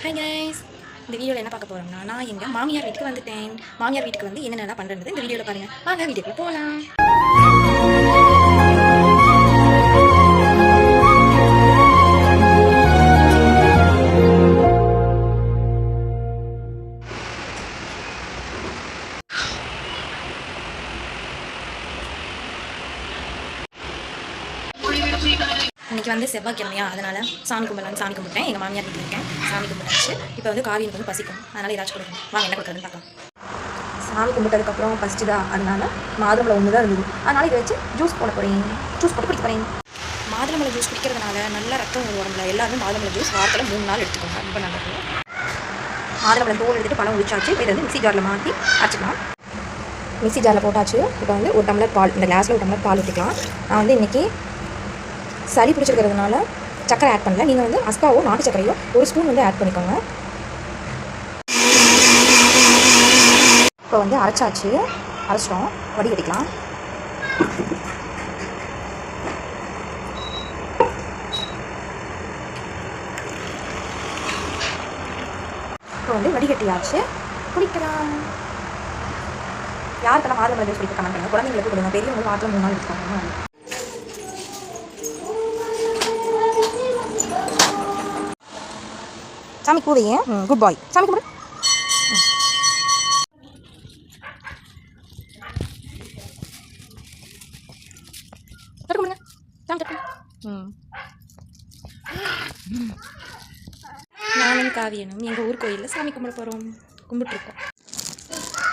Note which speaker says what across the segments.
Speaker 1: Hi guys இந்த வீடியோவில் என்ன பார்க்க போகிறோம்னா நான் எங்கள் மாமியார் வீட்டுக்கு வந்துட்டேன். மாமியார் வீட்டுக்கு வந்து என்னென்னலாம் பண்ணுறது இந்த வீடியோவில் பாருங்கள் வாங்க வீட்டுக்கு போகலாம் இன்னைக்கு வந்து செவ்வாய்க்கிழமையா? அதனால சாமி கும்பிடலாம்னு சாமி கும்பிட்டேன். எங்கள் மாமியார் வீட்டில் இருக்கேன். சாமி கும்பிட்டாச்சு. இப்போ வந்து காவி எனக்கு வந்து பசிக்கும். அதனால ஏதாச்சும் கொடுக்கணும். வாங்க என்ன கொடுக்குறதுன்னு பார்க்கலாம். சாமி கும்பிட்டதுக்கப்புறம் ஃபஸ்ட்டு தான் அதனால மாதுளம்பழம் ஒன்று தான் இருந்தது. அதனால இதை வச்சு ஜூஸ் போட போகிறேன் ஜூஸ் போட்டு குடிக்க போகிறேன் மாதுளம்பழம் ஜூஸ் குடிக்கிறதுனால நல்ல ரத்தம் வரும் உடம்புல. எல்லாருமே மாதுளம்பழம் ஜூஸ் வாரத்தில் மூணு நாள் எடுத்துக்கோங்க. ரொம்ப நல்லது. மாதுளம்பழம் தோல் எடுத்துட்டு பழம் உரிச்சாச்சு. இதை வந்து மிக்ஸி ஜாரில் மாற்றி அரைச்சிக்கலாம். மிக்ஸி ஜாரில் போட்டாச்சு. இப்போ வந்து ஒரு டம்ளர் பால் இந்த கிளாஸில் ஒரு டம்ளர் பால் ஊற்றிக்கலாம் நான் வந்து இன்றைக்கி சளி பிடிச்சிருக்கிறதுனால சக்கரை ஆட் பண்ணல. நீங்கள் வந்து அஸ்காவோ நாட்டு சக்கரையோ ஒரு ஸ்பூன் வந்து ஆட் பண்ணிக்கோங்க. இப்போ வந்து அரைச்சாச்சு. அரைச்சிட்டோம். வடி கட்டிக்கலாம் இப்போ வந்து வடிகட்டியாச்சு. குடிக்கலாம். யாருக்கெல்லாம் ஆர்வம் ஜூஸ் குடிக்க கமெண்ட் பண்ணுங்க. குழந்தைங்களுக்கு கொடுங்க. பெரியவங்களும் வாரத்தில் மூணு நாள் எடுத்துக்காங்க சாமி கூவையே ம் குட் பாய் சாமி கும்பிடு சாமி தொட்டு ம். நானும் காவியனும் எங்கள் ஊர் கோயிலில் சாமி கும்பிட போகிறோம் கும்பிட்டுருக்கோம்.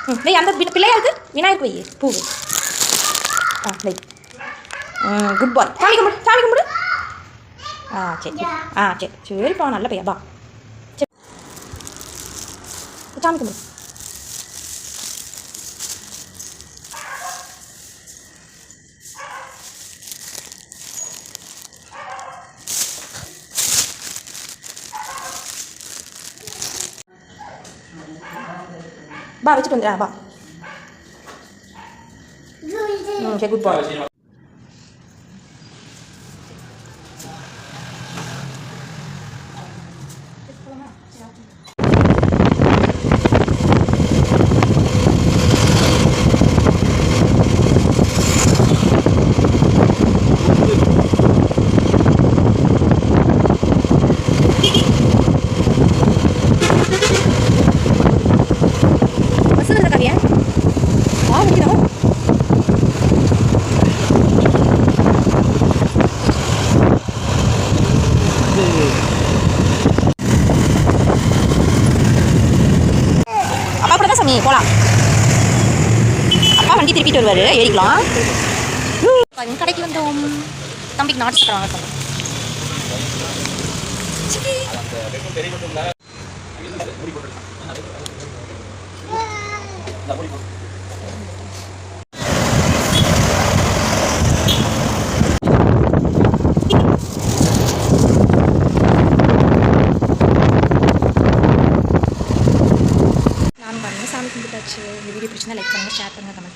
Speaker 1: ம் அந்த பிள்ளையாருக்கு விநாயகர் வெய்யு பூ. ஆ ம் குட் பாய் சாமி கும்பிடு சாமி கும்பிடு. ஆ சரி. ஆ சரி. சரிப்பா நல்ல பையா பா. சாமி கும்பிடு பா வச்சுட்டு வந்துடுறேன் பா ம் சரி குட் பாய் பஸ் வருது கவியா வா முடிக்கணும் அப்பா கூட தான் சாமி போகலாம் அப்பா வண்டி திருப்பிட்டு வருவார் ஏறிக்கலாம் என் கடைக்கு வந்தோம் தம்பிக்கு நாட்டு சக்கரை வாங்க சொன்னோம். சிக்கி. நானும் பாருங்கள் சாமி கும்பிட்டாச்சு இந்த வீடியோ